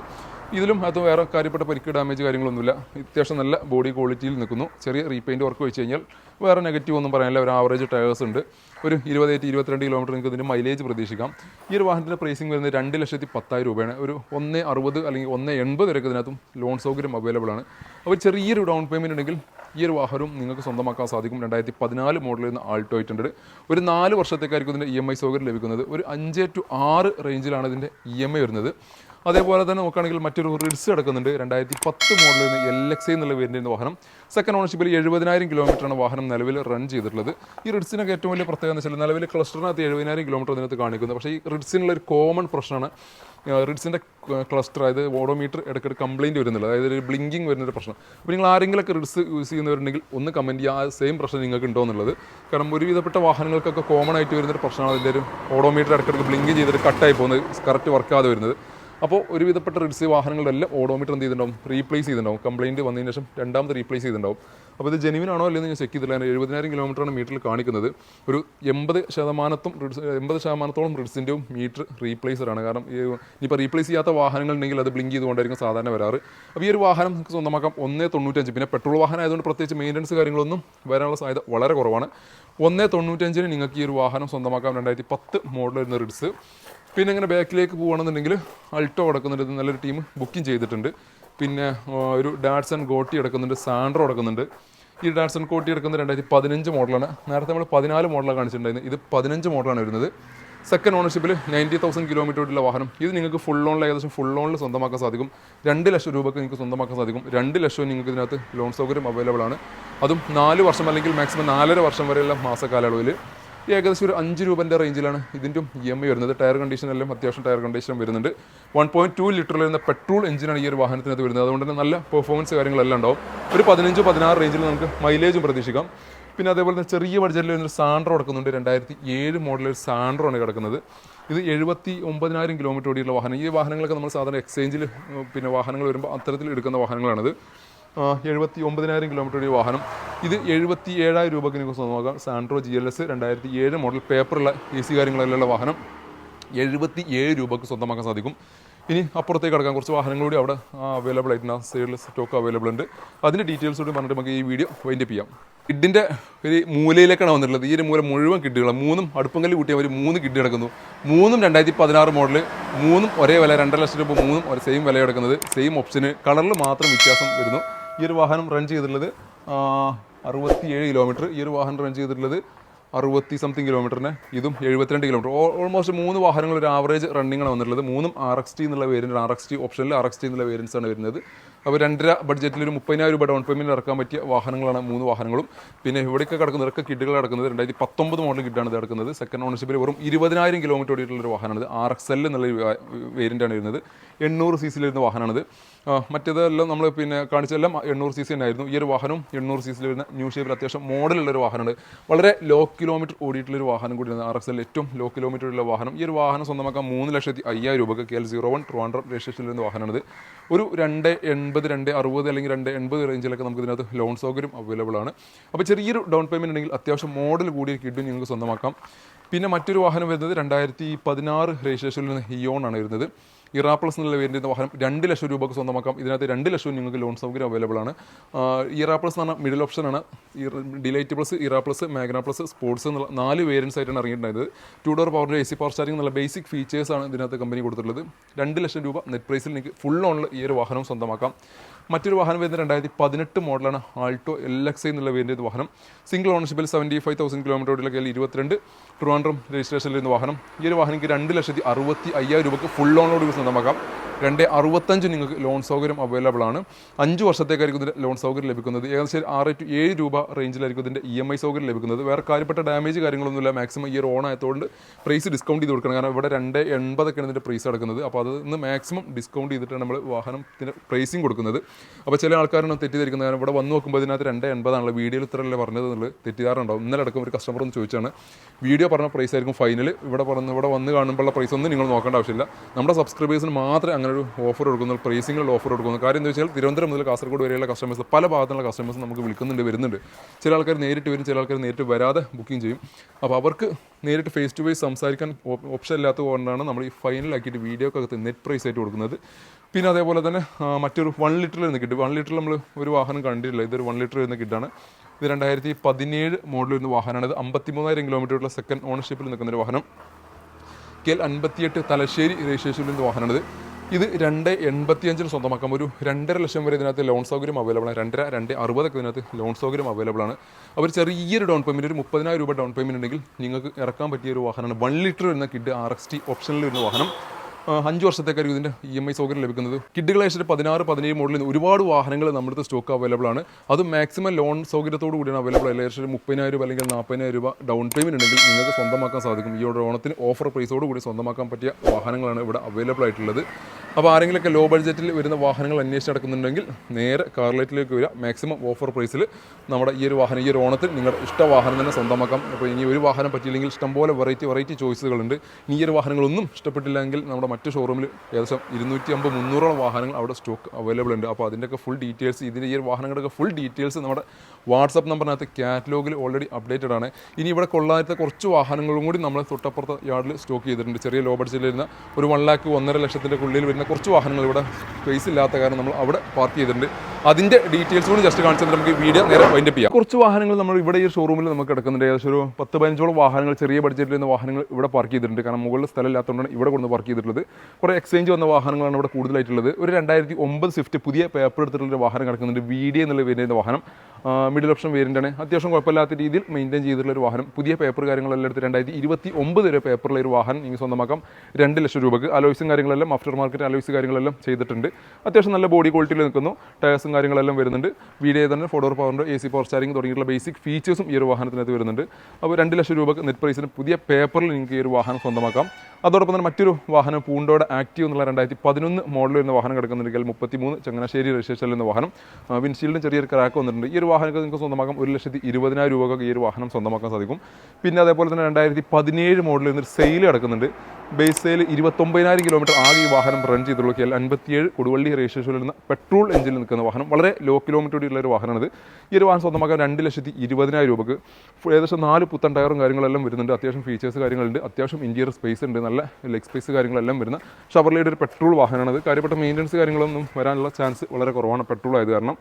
ഇതിലും അത് വേറെ കാര്യപ്പെട്ട പരിക്ക് ഡാമേജ് കാര്യങ്ങളൊന്നുമില്ല. അത്യാവശ്യം നല്ല ബോഡി ക്വാളിറ്റിയിൽ നിൽക്കുന്നു. ചെറിയ റീപെയിന്റ് വർക്ക് വെച്ച് കഴിഞ്ഞാൽ വേറെ നെഗറ്റീവ് ഒന്നും പറയാനില്ല. ഒരു ആവറേജ് ടയേഴ്സ് ഉണ്ട്. ഒരു ഇരുപത്തേറ്റ് ഇരുപത്തിരണ്ട് കിലോമീറ്റർ നിങ്ങൾക്ക് ഇതിന്റെ മൈലേജ് പ്രതീക്ഷിക്കാം. ഈ ഒരു വാഹനത്തിന്റെ പ്രൈസിങ് വരുന്നത് രണ്ട് ലക്ഷത്തി പത്തായിരം രൂപയാണ്. ഒരു ഒന്ന് അറുപത് അല്ലെങ്കിൽ ഒന്ന് എൺപത് വരെയൊക്കെ ഇതിനകത്തും ലോൺ സൗകര്യം അവൈലബിൾ ആണ്. അപ്പോൾ ചെറിയൊരു ഡൗൺ പേയ്മെന്റ് ഉണ്ടെങ്കിൽ ഈ ഒരു വാഹനവും നിങ്ങൾക്ക് സ്വന്തമാക്കാൻ സാധിക്കും. രണ്ടായിരത്തി പതിനാല് മോഡലിൽ നിന്ന് ആൾട്ടോ എയ്റ്റ് ഹൺഡ്രഡ് ഒരു നാല് വർഷത്തേക്കായിരിക്കും ഇതിന്റെ ഇ എം ഐ സൗകര്യം ലഭിക്കുന്നത്. ഒരു അഞ്ച് ടു ആറ് റേഞ്ചിലാണ് ഇതിന്റെ ഇ എം ഐ വരുന്നത്. അതേപോലെ തന്നെ നോക്കുകയാണെങ്കിൽ മറ്റൊരു റിഡ്സ് കിടക്കുന്നുണ്ട്. രണ്ടായിരത്തി പത്ത് മോഡലിൽ നിന്ന് എൽ എക്സ് എന്നുള്ള വേരിന്റെ വാഹനം. സെക്കൻഡ് ഓണർഷിപ്പിൽ എഴുപതിനായിരം കിലോമീറ്ററാണ് വാഹനം നിലവിൽ റൺ ചെയ്തിട്ടുള്ളത്. ഈ റിഡ്സിനൊക്കെ ഏറ്റവും വലിയ പ്രത്യേകത എന്ന് വെച്ചാൽ നിലവിൽ ക്ലസ്റ്ററിനകത്ത് എഴുപതിനായിരം കിലോമീറ്റർ ഇതിനകത്ത് കാണിക്കുന്നത്. പക്ഷേ ഈ റിഡ്സിനുള്ള ഒരു കോമൺ പ്രശ്നമാണ്. റിഡ്സിന്റെ ക്ലസ്റ്റർ അതായത് ഓഡോമീറ്റർ ഇടയ്ക്കിടെ കംപ്ലയിന്റ് വരുന്നില്ല. അതായത് ഒരു ബ്ലിങ്കിങ് വരുന്നൊരു പ്രശ്നം. അപ്പോൾ നിങ്ങൾ ആരെങ്കിലുമൊക്കെ റിഡ്സ് യൂസ് ചെയ്യുന്നവരുണ്ടെങ്കിൽ ഒന്ന് കമന്റ് ചെയ്യുക. ആ സെയിം പ്രശ്നം നിങ്ങൾക്ക് ഉണ്ടോ എന്നുള്ളത്. കാരണം ഒരുവിധപ്പെട്ട വാഹനങ്ങൾക്കൊക്കെ കോമൺ ആയിട്ട് വരുന്നൊരു പ്രശ്നമാണ് അതിന്റെ ഒരു ഓഡോമീറ്റർ ഇടയ്ക്കിടയ്ക്ക് ബ്ലിങ്ക് ചെയ്തിട്ട് കട്ടായി പോകുന്നത്. കറക്റ്റ് വർക്കാതെ വരുന്നത്. അപ്പോൾ ഒരുവിധപ്പെട്ട റിഡ്സ് വാഹനങ്ങളുടെ എല്ലാം ഓഡോമീറ്റർ എന്ത് ചെയ്തിട്ടുണ്ടാവും? റീപ്ലേസ് ചെയ്തിട്ടുണ്ടാവും. കംപ്ലയിന്റ് വന്നതിന് ശേഷം രണ്ടാമത് റീപ്ലേസ് ചെയ്തിട്ടുണ്ടാവും. അപ്പോൾ ഇത് ജെനുവിൻ ആണോ അല്ലെന്ന് ഞാൻ ചെക്ക് ചെയ്തില്ല എഴുപതിനായിരം കിലോമീറ്ററാണ് മീറ്ററിൽ കാണിക്കുന്നത്. ഒരു എൺപത് ശതമാനത്തും റിഡ്സ് എൺപത് ശതമാനത്തോളം റിഡ്സിന്റെയും മീറ്റർ റീപ്ലേസ്ഡ് ആണ്. കാരണം ഇപ്പോൾ റീപ്ലേസ് ചെയ്യാത്ത വാഹനങ്ങൾ ഉണ്ടെങ്കിൽ അത് ബ്ലിങ്ക് ചെയ്തുകൊണ്ടായിരിക്കും സാധാരണ വരാറ്. അപ്പോൾ ഈ ഒരു വാഹനം നമുക്ക് സ്വന്തമാക്കാം. ഒന്നേ തൊണ്ണൂറ്റഞ്ച്. പിന്നെ പെട്രോൾ വാഹനം ആയതുകൊണ്ട് പ്രത്യേകിച്ച് മെയിന്റനൻസ് കാര്യങ്ങളൊന്നും വരാനുള്ള സാധ്യത വളരെ കുറവാണ്. ഒന്നേ തൊണ്ണൂറ്റഞ്ചിന് നിങ്ങൾക്ക് ഈ ഒരു വാഹനം സ്വന്തമാക്കാം. രണ്ടായിരത്തി പത്ത് മോഡൽ വരുന്ന റിഡ്സ് പിന്നെ ഇങ്ങനെ ബാക്കിലേക്ക് പോകുകയാണെന്നുണ്ടെങ്കിൽ അൾട്ടോ അടക്കുന്നുണ്ട് നല്ലൊരു ടീം ബുക്കിംഗ് ചെയ്തിട്ടുണ്ട്. പിന്നെ ഒരു ഡാഡ്സൺ ഗോട്ടി അടക്കുന്നുണ്ട് സാൻഡ്രോ അടക്കുന്നുണ്ട്. ഈ ഡാഡ്സൺ ഗോട്ടി അടക്കുന്ന രണ്ടായിരത്തി പതിനഞ്ച് മോഡലാണ്. നേരത്തെ നമ്മൾ പതിനാല് മോഡലാണ് കാണിച്ചിട്ടുണ്ടായിരുന്നത്. ഇത് പതിനഞ്ച് മോഡലാണ് വരുന്നത്. സെക്കൻഡ് ഓണർഷിപ്പിൽ നയന്റി തൗസൻഡ് കിലോമീറ്ററുള്ള വാഹനം. ഇത് നിങ്ങൾക്ക് ഫുൾ ലോണിൽ ഏകദേശം ഫുൾ ലോണിൽ സ്വന്തമാക്കാൻ സാധിക്കും. രണ്ട് ലക്ഷം രൂപയ്ക്ക് നിങ്ങൾക്ക് സ്വന്തമാക്കാൻ സാധിക്കും. രണ്ട് ലക്ഷം നിങ്ങൾക്ക് ഇതിനകത്ത് ലോൺ സൗകര്യം അവൈലബിൾ ആണ്. അതും നാല് വർഷം അല്ലെങ്കിൽ മാക്സിമം നാലര വർഷം വരെയുള്ള മാസക്കാലയളവിൽ ഏകദേശം ഒരു അഞ്ച് രൂപന്റെ റേഞ്ചിലാണ് ഇതിന്റെ ഇ എം ഐ വരുന്നത്. ടയർ കണ്ടീഷൻ എല്ലാം അത്യാവശ്യം ടയർ കണ്ടീഷൻ വരുന്നുണ്ട്. വൺ പോയിന്റ് ടു ലിറ്ററിൽ വരുന്ന പെട്രോൾ എഞ്ചിനാണ് ഈ ഒരു വാഹനത്തിനകത്ത് വരുന്നത്. അതുകൊണ്ട് തന്നെ നല്ല പെർഫോമൻസ് കാര്യങ്ങളെല്ലാം ഉണ്ടാവും. ഒരു പതിനഞ്ച് പതിനാറ് റേഞ്ചിൽ നമുക്ക് മൈലേജും പ്രതീക്ഷിക്കാം. പിന്നെ അതേപോലെ തന്നെ ചെറിയ ബഡ്ജറ്റിൽ വരുന്നൊരു സാൻഡ്രോ കിടക്കുന്നുണ്ട്. രണ്ടായിരത്തി ഏഴ് മോഡലിൽ സാൻഡ്രോ ആണ് കിടക്കുന്നത്. ഇത് എഴുപത്തി ഒമ്പതിനായിരം കിലോമീറ്റർ ഓടിയുള്ള വാഹനം. ഈ വാഹനങ്ങളൊക്കെ നമ്മൾ സാധാരണ എക്സ്ചേഞ്ചിൽ പിന്നെ വാഹനങ്ങൾ വരുമ്പോൾ അത്തരത്തിൽ എടുക്കുന്ന വാഹനങ്ങളാണിത്. എഴുപത്തി ഒമ്പതിനായിരം കിലോമീറ്റർ വാഹനം. ഇത് എഴുപത്തി ഏഴായിരം രൂപയ്ക്ക് നിങ്ങൾക്ക് സ്വന്തമാക്കാം. സാൻഡ്രോ ജി എൽ എസ് രണ്ടായിരത്തി ഏഴ് മോഡൽ പേപ്പറുള്ള എ സി കാര്യങ്ങളെല്ലാം ഉള്ള വാഹനം എഴുപത്തി ഏഴ് രൂപയ്ക്ക് സ്വന്തമാക്കാൻ സാധിക്കും. ഇനി അപ്പുറത്തേക്ക് കിടക്കാൻ കുറച്ച് വാഹനങ്ങൾ കൂടി അവിടെ അവൈലബിൾ ആയിട്ടുണ്ട്. ആ സൈഡിൽ സ്റ്റോക്ക് അവൈലബിൾ ഉണ്ട്. അതിന്റെ ഡീറ്റെയിൽസ് കൂടി പറഞ്ഞിട്ട് നമുക്ക് ഈ വീഡിയോ വൈൻഡപ്പ് ചെയ്യാം. കിഡിന്റെ ഒരു മൂലയിലേക്കാണ് വന്നിട്ടുള്ളത്. ഈ ഒരു മൂല മുഴുവൻ കിഡുകളാണ്. മൂന്നും അടുപ്പങ്കല്ല് കൂട്ടിയ ഒരു മൂന്ന് കിഡ് കിടക്കുന്നു. മൂന്നും രണ്ടായിരത്തി പതിനാറ് മോഡൽ മൂന്നും ഒരേ വില രണ്ടര ലക്ഷം രൂപ മൂന്നും ഒരു സെയിം വില കിടക്കുന്നത് സെയിം ഓപ്ഷന് കളറിൽ മാത്രം വ്യത്യാസം വരുന്നു. ഈ ഒരു വാഹനം റൺ ചെയ്തിട്ടുള്ളത് അറുപത്തി ഏഴ് കിലോമീറ്റർ ഈ ഒരു വാഹനം റൺ ചെയ്തിട്ടുള്ളത് അറുപത്തി സംതിങ് കിലോമീറ്ററിന് ഇതും എഴുപത്തിരണ്ട് കിലോമീറ്റർ ഓൾമോസ്റ്റ് മൂന്ന് വാഹനങ്ങൾ ഒരു ആവറേജ് റണ്ണിങ്ങാണ് വന്നിട്ടുള്ളത്. മൂന്നും ആർ എക്സ് ടി എന്നുള്ള വേരിയന്റ് ആർ എക്സ് ടി ഓപ്ഷനിൽ ആർ എക്സ് ടി എന്നുള്ള വേരിയൻസ് ആണ് വരുന്നത്. അപ്പോൾ രണ്ടര ബഡ്ജറ്റിൽ ഒരു മുപ്പതിനായിരം രൂപ ഡൗൺ പേയ്മെന്റ് ഇറക്കാൻ പറ്റിയ വാഹനങ്ങളാണ് മൂന്ന് വാഹനങ്ങളും. പിന്നെ ഇവിടെയൊക്കെ കിടക്കുന്ന ഇതൊക്കെ കിഡുകൾ കിടക്കുന്നത് രണ്ടായിരത്തി പത്തൊമ്പത് മോഡൽ കിഡാണ് ഇത് കിടക്കുന്നത്. സെക്കൻഡ് ഓണർഷിപ്പിൽ വെറും ഇരുപതിനായിരം കിലോമീറ്റർ ഓടിയിട്ടുള്ള ഒരു വാഹനമാണിത്. ആർ എക്സ് എൽ എന്നുള്ള വേരിയന്റ് ആണ് വരുന്നത്. എണ്ണൂറ് സി സിയിൽ വരുന്ന വാഹനമാണിത്. മറ്റേതെല്ലാം നമ്മൾ പിന്നെ കാണിച്ചതെല്ലാം എണ്ണൂറ് സി സി തന്നെയായിരുന്നു. ഈ ഒരു വാഹനവും എണ്ണൂറ് സി സിയിൽ വരുന്ന ന്യൂ ഷേപ്പിൽ അത്യാവശ്യം മോഡലുള്ള ഒരു വാഹനമാണ്. വളരെ ലോ കിലോമീറ്റർ ഓടിയിട്ടുള്ള ഒരു വാഹനം കൂടിയാണ് ആർ എക്സ് എൽ ഏറ്റവും ലോ കിലോമീറ്റർ ഉള്ള വാഹനം. ഈ ഒരു വാഹനം സ്വന്തമാക്കാൻ മൂന്ന് ലക്ഷത്തി അയ്യായിരം രൂപക്ക് K L zero one Trivandrum രജിസ്ട്രേഷനിൽ വരുന്ന വാഹനമാണിത്. ഒരു രണ്ട് എൺപത് രണ്ട് അറുപത് അല്ലെങ്കിൽ രണ്ട് എൺപത് റേഞ്ചിലൊക്കെ നമുക്ക് ഇതിനകത്ത് ലോൺ സൗകര്യം അവൈലബിൾ ആണ്. അപ്പോൾ ചെറിയൊരു ഡൗൺ പേയ്മെന്റ് ഉണ്ടെങ്കിൽ അത്യാവശ്യം മോഡൽ കൂടിയ കിഡ്നി നിങ്ങൾക്ക് സ്വന്തമാക്കാം. പിന്നെ മറ്റൊരു വാഹനം വരുന്നത് രണ്ടായിരത്തി പതിനാറ് രജിസ്ട്രേഷനിൽ നിന്ന് ഹിയോൺ ആണ് വരുന്നത്. ഇറാ പ്ലസ് എന്നുള്ള വേരിയന്റ് വാഹനം രണ്ട് ലക്ഷം രൂപക്ക് സ്വന്തമാക്കാം. ഇതിനകത്ത് രണ്ട് ലക്ഷം നിങ്ങൾക്ക് ലോൺ സൗകര്യം അവൈലബിൾ ആണ്. ഇറാ പ്ലസ് എന്ന് പറഞ്ഞാൽ മിഡിൽ ഓപ്ഷനാണ് delight plus Era plus Magna plus sports എന്നുള്ള നാല് വേരിയൻസ് ആയിട്ടാണ് ഇറങ്ങിയിട്ടുണ്ടായത്. Two door power A C power steering എന്നുള്ള ബേസിക് ഫീച്ചേഴ്സാണ് ഇതിനകത്ത് കമ്പനി കൊടുത്തിട്ടുള്ളത്. രണ്ട് ലക്ഷം രൂപ നെറ്റ് പ്രൈസിൽ നിങ്ങൾക്ക് ഫുൾ ഓണിൽ ഈ ഒരു വാഹനം സ്വന്തമാക്കാം. മറ്റൊരു വാഹനം വരുന്നത് രണ്ടായിരത്തി പതിനെട്ട് മോഡലാണ് ആൾട്ടോ എൽ എക്സ് എന്നുള്ള വേരിയന്റ് വാഹനം. സിംഗിൾ ഓണർഷിപ്പിൽ സെവന്റി ഫൈവ് തൗസൻഡ് കിലോമീറ്റർ ഓടിയുള്ള ഇരുപത്തിരണ്ട്. ട്രിവാൻഡ്രം രജിസ്ട്രേഷനിൽ വരുന്ന വാഹനം. ഈ ഒരു വാഹനം രണ്ട് ലക്ഷത്തി അറുപത്തി അയ്യായിരം രൂപക്ക് ഫുൾ ഓണോട് സ്വന്തമാക്കാം. രണ്ട് അറുപത്തഞ്ച് നിങ്ങൾക്ക് ലോൺ സൗകര്യം അവൈലബിൾ ആണ്. അഞ്ച് വർഷത്തേക്കായിരിക്കും ഇതിന്റെ ലോൺ സൗകര്യം ലഭിക്കുന്നത്. ഏകദേശം ആറ് ടു ഏഴ് രൂപ റേഞ്ചിലായിരിക്കും ഇതിന്റെ ഇ എം ഐ സൗകര്യം ലഭിക്കുന്നത്. വേറെ കാര്യപ്പെട്ട ഡാമേജ് കാര്യങ്ങളൊന്നുമില്ല. മാക്സിമം ഈ ഒരു ഓൺ ആയതുകൊണ്ട് പ്രൈസ് ഡിസ്കൗണ്ട് ചെയ്ത് കൊടുക്കണം. കാരണം ഇവിടെ രണ്ട് എൺപതൊക്കെയാണ് ഇതിന്റെ പ്രൈസ് അടക്കുന്നത് അപ്പോൾ അത് ഇന്ന് മാക്സിമം ഡിസ്കൗണ്ട് ചെയ്തിട്ടാണ് നമ്മൾ വാഹനത്തിന്റെ പ്രൈസിങ് കൊടുക്കുന്നത്. അപ്പോൾ ചില ആൾക്കാരാണ് തെറ്റിദ്ധരിക്കുന്നത്. കാരണം ഇവിടെ വന്ന് നോക്കുമ്പോൾ ഇതിനകത്ത് രണ്ട് എൺപതാണല്ലോ വീഡിയോയിൽ ഇത്രയല്ലേ പറഞ്ഞത് എന്നുള്ളത് തെറ്റിദ്ധാരണുണ്ടാവും ഇന്നലെ അടക്കം ഒരു കസ്റ്റമർ ഒന്ന് ചോദിച്ചാണ് വീഡിയോ പറഞ്ഞ പ്രൈസ് ആയിരിക്കും ഫൈനൽ ഇവിടെ പറഞ്ഞ് ഇവിടെ വന്ന് കാണുമ്പോഴുള്ള പ്രൈസ് ഒന്നും നിങ്ങൾ നോക്കേണ്ട ആവശ്യമില്ല. നമ്മുടെ സബ്സ്ക്രൈബേഴ്സിന് മാത്രമേ അങ്ങനെ ഒരു ഓഫർ കൊടുക്കുന്നു പ്രൈസിങ്ങിലുള്ള ഓഫർ കൊടുക്കുന്നു കാര്യം എന്താ വെച്ചാൽ തിരുവനന്തപുരം മുതൽ കാസർഗോഡ് വരെയുള്ള കസ്റ്റമേഴ്സ് പല ഭാഗത്തുള്ള കസ്റ്റമേഴ്സ് നമുക്ക് വിളിക്കുന്നുണ്ട് വരുന്നുണ്ട്. ചില ആൾക്കാർ നേരിട്ട് വരും ചില ആൾക്കാർ നേരിട്ട് വരാതെ ബുക്കിംഗ് ചെയ്യും. അപ്പോൾ അവർക്ക് നേരിട്ട് ഫേസ് ടു ഫേസ് സംസാരിക്കാൻ ഓപ്ഷൻ ഇല്ലാത്തത് കൊണ്ടാണ് നമ്മൾ ഈ ഫൈനൽ ആക്കിയിട്ട് വീഡിയോക്കകത്ത് നെറ്റ് പ്രൈസ് ആയിട്ട് കൊടുക്കുന്നത്. പിന്നെ അതേപോലെ തന്നെ മറ്റൊരു വൺ ലിറ്ററിൽ നിന്ന് കിട്ടും വൺ ലിറ്ററിൽ നമ്മൾ ഒരു വാഹനം കണ്ടിട്ടില്ല. ഇതൊരു വൺ ലിറ്ററിൽ വരുന്ന കിട്ടാണ് ഇത് രണ്ടായിരത്തി പതിനേഴ് മോഡൽ വരുന്ന വാഹനമാണ്. ഇത് അമ്പത്തി മൂന്നായിരം കിലോമീറ്ററുള്ള സെക്കൻഡ് ഓണർഷിപ്പിൽ നിൽക്കുന്ന ഒരു വാഹനം. കെൽ എൽ അൻപത്തിയെട്ട് തലശ്ശേരി രജിസ്ട്രേഷനിൽ നിന്ന് വാഹനമാണിത് ഇത്. രണ്ട് എൺപത്തി അഞ്ചിന് സ്വന്തമാക്കാം. ഒരു രണ്ടര ലക്ഷം വരെ ഇതിനകത്ത് ലോൺ സൗകര്യം അവൈലബിൾ ആണ്. രണ്ടര രണ്ട് അറുപതൊക്കെ ഇതിനകത്ത് ലോൺ സൗകര്യം അവൈലബിൾ ആണ്. അവർ ചെറിയൊരു ഡൗൺ പേയ്മെന്റ് ഒരു മുപ്പതിനായിരം രൂപ ഡൗൺ പേയ്മെന്റ് ഉണ്ടെങ്കിൽ നിങ്ങൾക്ക് ഇറക്കാൻ പറ്റിയ ഒരു വാഹനമാണ്. വൺ ലിറ്റർ വരുന്ന കിഡ് ആർ എക്സ് ടി ഓപ്ഷനിൽ വരുന്ന വാഹനം. അഞ്ച് വർഷത്തേക്കായിരിക്കും ഇതിന്റെ ഇ എം ഐ സൗകര്യം ലഭിക്കുന്നത്. കിഡുകൾ ഏകദേശം പതിനാറ് പതിനേഴ് മോഡലിൽ ഒരുപാട് വാഹനങ്ങൾ നമ്മുടെ സ്റ്റോക്ക് അവൈലബിൾ ആണ്. അത് മാക്സിമം ലോൺ സൗകര്യത്തോടു കൂടിയാണ് അവൈലബിൾ അല്ല? ഏകദേശം മുപ്പതിനായിരം രൂപ അല്ലെങ്കിൽ നാൽപ്പതിനായിരം രൂപ ഡൗൺ പേയ്മെന്റ് ഉണ്ടെങ്കിൽ നിങ്ങൾക്ക് സ്വന്തമാക്കാൻ സാധിക്കും. ഈ ഓണത്തിന് ഓഫർ പ്രൈസോട് കൂടി സ്വന്തമാക്കാൻ പറ്റിയ വാഹനങ്ങളാണ് ഇവിടെ അവൈലബിൾ ആയിട്ടുള്ളത്. അപ്പോൾ ആരെങ്കിലുമൊക്കെ ലോ ബഡ്ജറ്റിൽ വരുന്ന വാഹനങ്ങൾ അന്വേഷിച്ച് നടക്കുന്നുണ്ടെങ്കിൽ നേരെ കാർലൈറ്റിലേക്ക് വരിക. മാക്സിമം ഓഫർ പ്രൈസിൽ നമ്മുടെ ഈ ഒരു വാഹനം ഈ ഒരു ഓണത്തിൽ നിങ്ങളുടെ ഇഷ്ട വാഹനം തന്നെ സ്വന്തമാക്കാം. അപ്പോൾ ഇനി ഒരു വാഹനം പറ്റിയില്ലെങ്കിൽ ഇഷ്ടംപോലെ വെറൈറ്റി വെറൈറ്റി ചോയ്സുകളുണ്ട് ഇനി ഈ ഒരു വാഹനങ്ങളൊന്നും ഇഷ്ടപ്പെട്ടില്ലെങ്കിൽ നമ്മുടെ മറ്റ് ഷോറൂമിൽ ഏകദേശം ഇരുന്നൂറ്റി അമ്പത് മുന്നൂറോളം വാഹനങ്ങൾ അവിടെ സ്റ്റോക്ക് അവൈലബിൾ ഉണ്ട് അപ്പോൾ അതിന്റെയൊക്കെ ഫുൾ ഡീറ്റെയിൽസ് ഇതിന്റെ ഈ ഒരു വാഹനങ്ങളുടെയൊക്കെ ഫുൾ ഡീറ്റെയിൽസ് നമ്മുടെ വാട്സപ്പ് നമ്പറിനകത്ത് കാറ്റലോഗിൽ ഓൾറെഡി അപ്ഡേറ്റഡ് ആണ്. ഇനി ഇവിടെ കൊള്ളാത്ത കുറച്ച് വാഹനങ്ങളും കൂടി നമ്മൾ തൊട്ടപ്പുറത്ത് യാർഡിൽ സ്റ്റോക്ക് ചെയ്തിട്ടുണ്ട്. ചെറിയ ലോ ബഡ്ജറ്റിൽ വരുന്ന ഒരു വൺ ലാക്ക് ഒന്നര ലക്ഷത്തിന്റെ ഉള്ളിൽ വരുന്ന കുറച്ച് വാഹനങ്ങൾ ഇവിടെ സ്പേസ് ഇല്ലാത്ത കാരണം നമ്മൾ അവിടെ പാർക്ക് ചെയ്തിട്ടുണ്ട്. അതിന്റെ ഡീറ്റെയിൽസ് കൂടി ജസ്റ്റ് കാണിച്ചിട്ട് നമുക്ക് വീഡിയോ നേരെ വൈൻഡപ്പ് ചെയ്യാം. കുറച്ച് വാഹനങ്ങൾ നമ്മൾ ഇവിടെ ഈ ഷോറൂമിൽ നമുക്ക് കിടക്കുന്നുണ്ട് ഏകദേശം ഒരു പത്ത് പതിനഞ്ചോളം വാഹനങ്ങൾ ചെറിയ ബഡ്ജറ്റിൽ വരുന്ന വാഹനങ്ങൾ ഇവിടെ പാർക്ക് ചെയ്തിട്ടുണ്ട്. കാരണം മുകളിൽ സ്ഥലമില്ലാത്തതുകൊണ്ടാണ് ഇവിടെ കൊണ്ട് പാർക്ക് ചെയ്തിട്ടുള്ളത്. കുറേ എക്സ്ചേഞ്ച് വന്ന വാഹനങ്ങളാണ് ഇവിടെ കൂടുതലായിട്ടുള്ളത്. ഒരു രണ്ടായിരത്തി ഒമ്പത് സ്വിഫ്റ്റ് പുതിയ പേപ്പർ എടുത്തിട്ടുള്ള ഒരു വാഹനം കിടക്കുന്നുണ്ട്. വി ഡി എന്നുള്ള വേരിയന്റ് വാഹനം. മിഡിൽ ഓപ്ഷൻ വേരിയന്റ് ആണ്. അത്യാവശ്യം കുഴപ്പമില്ലാത്ത രീതിയിൽ മെയിന്റെയിൻ ചെയ്തിട്ടുള്ള ഒരു വാഹനം. പുതിയ പേപ്പർ കാര്യങ്ങളെല്ലാം എടുത്ത് രണ്ടായിരത്തി ഇരുപത്തി ഒമ്പത് വരെ പേപ്പറിലെ ഒരു വാഹനം നിങ്ങൾക്ക് സ്വന്തമാക്കാം. രണ്ട് ലക്ഷം രൂപയ്ക്ക് അലോയ്സും കാര്യങ്ങളെല്ലാം ആഫ്റ്റർ മാർക്കറ്റ് അലോയ്സ് കാര്യങ്ങളെല്ലാം ചെയ്തിട്ടുണ്ട്. അത്യാവശ്യം നല്ല ബോഡി ക്വാളിറ്റിയിൽ നിൽക്കുന്നു. ടയേഴ്സും കാര്യങ്ങളെല്ലാം വരുന്നുണ്ട്. വീഡിയോ തന്നെ ഫോട്ടോ പവറിന്റെ എ സി പവർ സ്റ്റാരിങ് തുടങ്ങിയിട്ടുള്ള ബേസിക് ഫീച്ചേഴ്സും ഈ ഒരു വാഹനത്തിനകത്ത് വരുന്നുണ്ട്. അപ്പോൾ രണ്ട് ലക്ഷം രൂപയ്ക്ക് നെറ്റ് പ്രൈസിന് പുതിയ പേപ്പറിൽ നിങ്ങൾക്ക് ഈ ഒരു വാഹനം സ്വന്തമാക്കാം. അതോടൊപ്പം തന്നെ മറ്റൊരു വാഹനം പൂണ്ടോടെ ആക്റ്റീവ് എന്നുള്ള രണ്ടായിരത്തി പതിനൊന്ന് മോഡൽ വരുന്ന വാഹനം കിടക്കുന്നുണ്ടെങ്കിൽ മുപ്പത്തി മൂന്ന് ചങ്ങനാശ്ശേരി രജിസ്ട്രേഷനിൽ എന്ന വാഹനം. വിൻഷീൽഡിന് ചെറിയൊരു ക്രാക്ക് വന്നിട്ടുണ്ട്. ഈ ഒരു വാഹനം നിങ്ങൾക്ക് സ്വന്തമാക്കാം. ഒരു ലക്ഷത്തി ഇരുപതിനായിരം രൂപയ്ക്ക് ഈ ഒരു വാഹനം സ്വന്തമാക്കാൻ സാധിക്കും. പിന്നെ അതേപോലെ തന്നെ രണ്ടായിരത്തി പതിനേഴ് മോഡലിൽ നിന്ന് സെയിൽ കിടക്കുന്നുണ്ട് ബേസ് സെയിൽ ഇരുപത്തൊമ്പതിനായിരം കിലോമീറ്റർ ആകെ ഈ വാഹനം റൺ ചെയ്തുള്ളൂ കെ എൽ അൻപത്തിയേഴ് കൊടുവള്ളി രജിസ്ട്രേഷനിൽ നിന്ന് പെട്രോൾ എഞ്ചിനിൽ നിൽക്കുന്ന വാഹനം. വളരെ ലോ കിലോമീറ്റർ ഉള്ള ഒരു വാഹനമാണിത്. ഈ ഒരു വാഹനം സ്വന്തമാക്കാൻ രണ്ട് ലക്ഷത്തി ഇരുപതിനായിരം രൂപക്ക്. ഏകദേശം നാല് പുത്തൻ ടയറും കാര്യങ്ങളെല്ലാം വരുന്നുണ്ട്. അത്യാവശ്യം ഫീച്ചേഴ്സ് കാര്യങ്ങളുണ്ട്. അത്യാവശ്യം ഇന്റീരിയർ സ്പേസ് ഉണ്ട്. നല്ല ലെഗ് സ്പേസ് കാര്യങ്ങളെല്ലാം വരുന്ന ഷവർലയുടെ ഒരു പെട്രോൾ വാഹനമാണ് കാര്യപ്പെട്ട മെയിന്റനൻസ് കാര്യങ്ങളൊന്നും വരാനുള്ള ചാൻസ് വളരെ കുറവാണ് പെട്രോൾ ആയത് കാരണം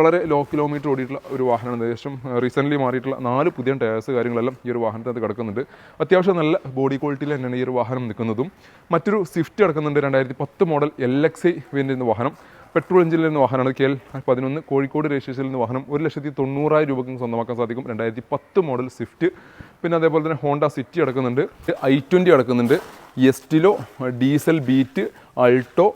വളരെ ലോ കിലോമീറ്റർ ഓടിയിട്ടുള്ള ഒരു വാഹനമാണ് ഏകദേശം റീസെന്റ്ലി മാറിയിട്ടുള്ള നാല് പുതിയ ടയേഴ്സ് കാര്യങ്ങളെല്ലാം ഈ ഒരു വാഹനത്തിനകത്ത് കിടക്കുന്നുണ്ട്. അത്യാവശ്യം നല്ല ബോഡി ക്വാളിറ്റിയിൽ തന്നെയാണ് ഈ ഒരു വാഹനം നിൽക്കുന്നതും മറ്റൊരു സ്വിഫ്റ്റ് കിടക്കുന്നുണ്ട് രണ്ടായിരത്തി പത്ത് മോഡൽ എൽ എക്സ് ഐ വേണ്ടിയിരുന്ന വാഹനം. പെട്രോൾ എഞ്ചിനിൽ നിന്ന് വാഹനമാണ് കെ എൽ പതിനൊന്ന് കോഴിക്കോട് രജിസ്ട്രേഷനിൽ നിന്ന് വാഹനം ഒരു ലക്ഷത്തി തൊണ്ണൂറായിരം രൂപയ്ക്ക് സ്വന്തമാക്കാൻ സാധിക്കും രണ്ടായിരത്തി പത്ത് മോഡൽ സ്വിഫ്റ്റ്. പിന്നെ അതേപോലെ തന്നെ ഹോണ്ട സിറ്റി അടക്കുന്നുണ്ട് I twenty അടക്കുന്നുണ്ട് Estilo diesel Beat Alto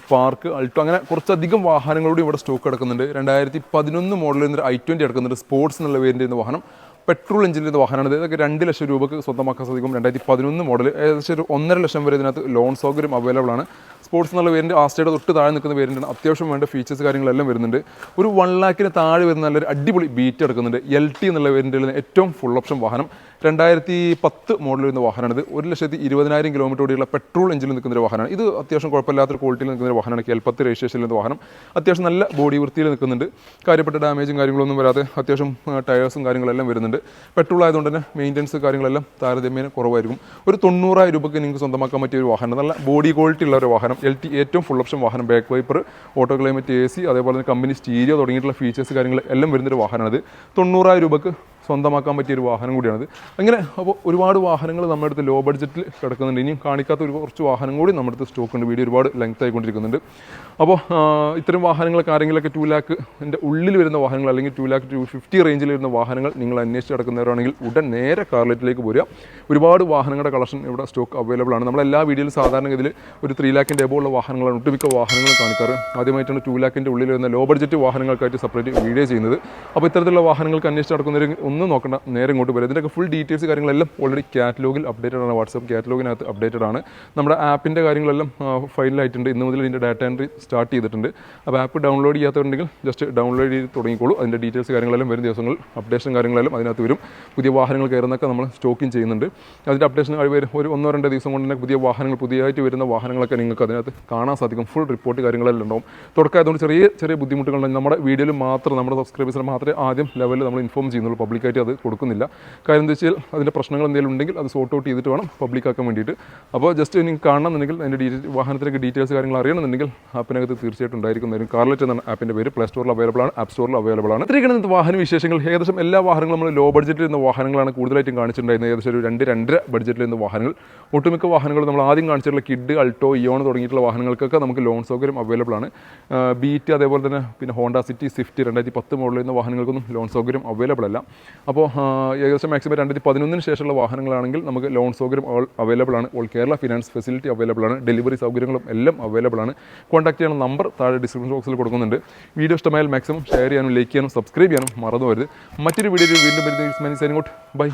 Spark Alto അങ്ങനെ കുറച്ചധികം വാഹനങ്ങളോട് ഇവിടെ സ്റ്റോക്ക് കിടക്കുന്നുണ്ട്. രണ്ടായിരത്തി പതിനൊന്ന് മോഡലിൽ നിന്ന് ഐ ട്വന്റി അടക്കുന്നുണ്ട് സ്പോർട്സ് എന്നുള്ള പേരിന്റെ വാഹനം. പെട്രോൾ എഞ്ചിന്റെ വാഹനമാണ്. ഇതൊക്കെ രണ്ട് ലക്ഷം രൂപയ്ക്ക് സ്വന്തമാക്കാൻ സാധിക്കും? രണ്ടായിരത്തി പതിനൊന്ന് മോഡൽ ഏകദേശം ഒരു ഒന്നര ലക്ഷം വരെ ഇതിനകത്ത് ലോൺ സൗകര്യം അവൈലബിൾ ആണ്. സ്പോർട്സ് എന്നുള്ള പേരിന്റെ ആസ്റ്റയുടെ തൊട്ട് താഴെ നിൽക്കുന്ന പേരുണ്ട് അത്യാവശ്യം വേണ്ട ഫീച്ചേഴ്സ് കാര്യങ്ങളെല്ലാം വരുന്നുണ്ട്. ഒരു വൺ ലാക്കിന് താഴെ വരുന്ന നല്ലൊരു അടിപൊളി ബീറ്റ് എടുക്കുന്നുണ്ട്. എൽ ടി എന്നുള്ള പേരിന്റെ ഏറ്റവും ഫുൾ ഓപ്ഷൻ വാഹനം. രണ്ടായിരത്തി പത്ത് മോഡൽ വരുന്ന വാഹനമാണിത്. ഒരു ലക്ഷത്തി ഇരുപതിനായിരം കിലോമീറ്റർ ഓടിയുള്ള പെട്രോൾ എഞ്ചിനിൽ നിൽക്കുന്ന ഒരു വാഹനമാണ്. ഇത് അത്യാവശ്യം കുഴപ്പമില്ലാത്തൊരു ക്വാളിറ്റിയിൽ നിൽക്കുന്ന ഒരു വാഹനമാണ്. കെ എൽ പത്ത് രജിസ്ട്രേഷനിൽ നിന്ന് വാഹനം. അത്യാവശ്യം നല്ല ബോഡി വൃത്തിയിൽ നിൽക്കുന്നുണ്ട്. കാര്യപ്പെട്ട ഡാമേജും കാര്യങ്ങളൊന്നും വരാതെ അത്യാവശ്യം ടയേഴ്സും കാര്യങ്ങളെല്ലാം വരുന്നുണ്ട്. പെട്രോൾ ആയതുകൊണ്ട് തന്നെ മെയിന്റനൻസ് കാര്യങ്ങളെല്ലാം താരതമ്യേന കുറവായിരിക്കും. ഒരു തൊണ്ണൂറായിരം രൂപയ്ക്ക് നിങ്ങൾക്ക് സ്വന്തമാക്കാൻ പറ്റിയ ഒരു വാഹനം നല്ല ബോഡി ക്വാളിറ്റി ഉള്ള ഒരു വാഹനം എൽ ടി ഏറ്റവും ഫുൾ ഓപ്ഷൻ വാഹനം. Back wiper auto climate A C അതേപോലെ തന്നെ കമ്പനി സ്റ്റീരിയോ തുടങ്ങിയിട്ടുള്ള ഫീച്ചേഴ്സ് കാര്യങ്ങൾ എല്ലാം വരുന്നൊരു വാഹനമാണിത്. തൊണ്ണൂറായിരം രൂപയ്ക്ക് സ്വന്തമാക്കാൻ പറ്റിയ ഒരു വാഹനം കൂടിയാണിത്. അങ്ങനെ അപ്പോൾ ഒരുപാട് വാഹനങ്ങൾ നമ്മുടെ അടുത്ത് ലോ ബഡ്ജറ്റിൽ കിടക്കുന്നുണ്ട്. ഇനിയും കാണിക്കാത്ത ഒരു കുറച്ച് വാഹനം കൂടി നമ്മുടെ അടുത്ത് സ്റ്റോക്ക് ഉണ്ട്. വീഡിയോ ഒരുപാട് ലെങ്ത് ആയിക്കൊണ്ടിരിക്കുന്നുണ്ട് അപ്പോൾ ഇത്തരം വാഹനങ്ങളൊക്കെ ആരെങ്കിലുമൊക്കെ ടു ലാക്ക് എന്റെ ഉള്ളിൽ വരുന്ന വാഹനങ്ങൾ അല്ലെങ്കിൽ ടു ലാക്ക് ടു ഫിഫ്റ്റി റേഞ്ചിൽ വരുന്ന വാഹനങ്ങൾ നിങ്ങൾ അന്വേഷിച്ച് കിടക്കുന്നവരാണെങ്കിൽ ഉടൻ നേരെ കാർലെറ്റിലേക്ക് പോരുക. ഒരുപാട് വാഹനങ്ങളുടെ കളക്ഷൻ ഇവിടെ സ്റ്റോക്ക് അവൈലബിൾ ആണ്. നമ്മൾ എല്ലാ വീഡിയോയിലും സാധാരണഗതിയിൽ ഒരു ത്രീ ലാക്കിന്റെ എബോ ഉള്ള വാഹനങ്ങളാണ് ഒട്ടുമിക്ക വാഹനങ്ങൾ കാണിക്കാറ്. ആദ്യമായിട്ടാണ് ടു ലാക്കിന്റെ ഉള്ളിൽ വരുന്ന ലോ ബഡ്ജറ്റ് വാഹനങ്ങൾക്കായിട്ട് സെപ്പറേറ്റ് വീഡിയോ ചെയ്യുന്നത്. അപ്പോൾ ഇത്തരത്തിലുള്ള വാഹനങ്ങൾക്ക് അന്വേഷിച്ച് നടക്കുന്നവർ ഒന്നും നോക്കണ്ട നേരെ ഇങ്ങോട്ട് വരും. ഇതിന്റെയൊക്കെ ഫുൾ ഡീറ്റെയിൽസ് കാര്യങ്ങളെല്ലാം ഓൾറെഡി കാറ്റലോഗിൽ അപ്ഡേറ്റഡ് ആണ്. വാട്സപ്പ് കാറ്റലോഗിനകത്ത് അപ്ഡേറ്റഡ് ആണ്. നമ്മുടെ ആപ്പിന്റെ കാര്യങ്ങളെല്ലാം ഫൈനലായിട്ടുണ്ട് ഇന്ന് മുതൽ ഇതിന്റെ ഡാറ്റ എൻട്രി സ്റ്റാർട്ട് ചെയ്തിട്ടുണ്ട്. അപ്പോൾ ആപ്പ് ഡൗൺലോഡ് ചെയ്യാത്തവരുണ്ടെങ്കിൽ ജസ്റ്റ് ഡൗൺലോഡ് ചെയ്ത് തുടങ്ങിക്കോളൂ. അതിന്റെ ഡീറ്റെയിൽസ് കാര്യങ്ങളെല്ലാം വരും ദിവസങ്ങൾ അപ്ഡേഷൻ കാര്യങ്ങളെല്ലാം അതിനകത്ത് വരും. പുതിയ വാഹനങ്ങൾ കയറുന്നൊക്കെ നമ്മൾ സ്റ്റോക്കിങ് ചെയ്യുന്നുണ്ട്. അതിന്റെ അപ്ഡേഷൻ കഴിവ് ഒരു ഒന്നോ രണ്ടോ ദിവസം കൊണ്ട് തന്നെ പുതിയ വാഹനങ്ങൾ പുതിയതായിട്ട് വരുന്ന വാഹനങ്ങളൊക്കെ നിങ്ങൾക്ക് അതിനകത്ത് കാണാൻ സാധിക്കും. ഫുൾ റിപ്പോർട്ട് കാര്യങ്ങളെല്ലാം ഉണ്ടാവും. തുടക്കമായതുകൊണ്ട് ചെറിയ ചെറിയ ബുദ്ധിമുട്ടുകളുണ്ടെങ്കിൽ നമ്മുടെ വീഡിയോയിൽ മാത്രം നമ്മുടെ സബ്സ്ക്രൈബേഴ്സിന് മാത്രമേ ആദ്യം ലെവലിൽ നമ്മൾ ഇൻഫോം ചെയ്യുന്നുള്ളൂ പബ്ലിക് പബ്ലിക്കായിട്ട് അത് കൊടുക്കുന്നില്ല. കാര്യം എന്താ വെച്ചാൽ അതിന്റെ പ്രശ്നങ്ങൾ എന്തെങ്കിലും ഉണ്ടെങ്കിൽ അത് സോർട്ട് ഔട്ട് ചെയ്തിട്ട് വേണം പബ്ലിക്കാക്കാൻ വേണ്ടിയിട്ട്. അപ്പോൾ ജസ്റ്റ് നിങ്ങൾക്ക് കാണണമെന്നുണ്ടെങ്കിൽ അതിന്റെ ഡീറ്റെയിൽ വാഹനത്തിലേക്ക് ഡീറ്റെയിൽസ് കാര്യങ്ങൾ അറിയണമെന്നുണ്ടെങ്കിൽ ആപ്പിനകത്ത് തീർച്ചയായിട്ടും ഉണ്ടായിരിക്കുന്നതായിരിക്കും കാർലെറ്റ് എന്ന ആപ്പിന്റെ പേര്. പ്ലേ സ്റ്റോറിൽ അവൈലബിൾ ആണ് ആപ്പ് സ്റ്റോറിൽ അവൈലബിൾ ആണ്. ഇത്രയൊക്കെയാണ് ഇന്നത്തെ വാഹന വിശേഷങ്ങൾ. ഏകദേശം എല്ലാ വാഹനങ്ങളും നമ്മൾ ലോ ബഡ്ജറ്റിൽ നിന്ന് വാഹനങ്ങളാണ് കൂടുതലായിട്ടും കാണിച്ചിട്ടുണ്ടായിരുന്നത്. ഏകദേശം ഒരു രണ്ട് രണ്ടര ബഡ്ജറ്റിൽ നിന്ന് വാഹനങ്ങൾ. ഒട്ടുമിക്ക വാഹനങ്ങൾ നമ്മൾ ആദ്യം കാണിച്ചിട്ടുള്ള കിഡ് അൾട്ടോ ഇയോൺ തുടങ്ങിയിട്ടുള്ള വാഹനങ്ങൾക്കൊക്കെ നമുക്ക് ലോൺ സൗകര്യം അവൈലബിൾ ആണ്. ബീറ്റ് അതേപോലെ തന്നെ പിന്നെ ഹോണ്ട സിറ്റി സ്വിഫ്റ്റ് രണ്ടായിരത്തി പത്ത് മോഡലിൽ നിന്ന് വാഹനങ്ങൾക്കൊന്നും ലോൺ സൗകര്യം അവൈലബിൾ അല്ല. അപ്പോൾ ഏകദേശം മാക്സിമം രണ്ടായിരത്തി പതിനൊന്നിന് ശേഷമുള്ള വാഹനങ്ങളാണെങ്കിൽ നമുക്ക് ലോൺ സൗകര്യം അവൈലബിൾ ആണ്. All Kerala finance facility available ആണ്. ഡെലിവറി സൗകര്യങ്ങളും എല്ലാം അവൈലബിൾ ആണ്. കോൺടാക്ട് ചെയ്യാനുള്ള നമ്പർ താഴെ ഡിസ്ക്രിപ്ഷൻ ബോക്സിൽ കൊടുക്കുന്നുണ്ട്. വീഡിയോ ഇഷ്ടമായാൽ മാക്സിമം ഷെയർ ചെയ്യാനും ലൈക്ക് ചെയ്യാനും സബ്സ്ക്രൈബ് ചെയ്യാനും മറന്നു വരുത് മറ്റൊരു വീഡിയോയിൽ വീണ്ടും വരുന്ന ബൈ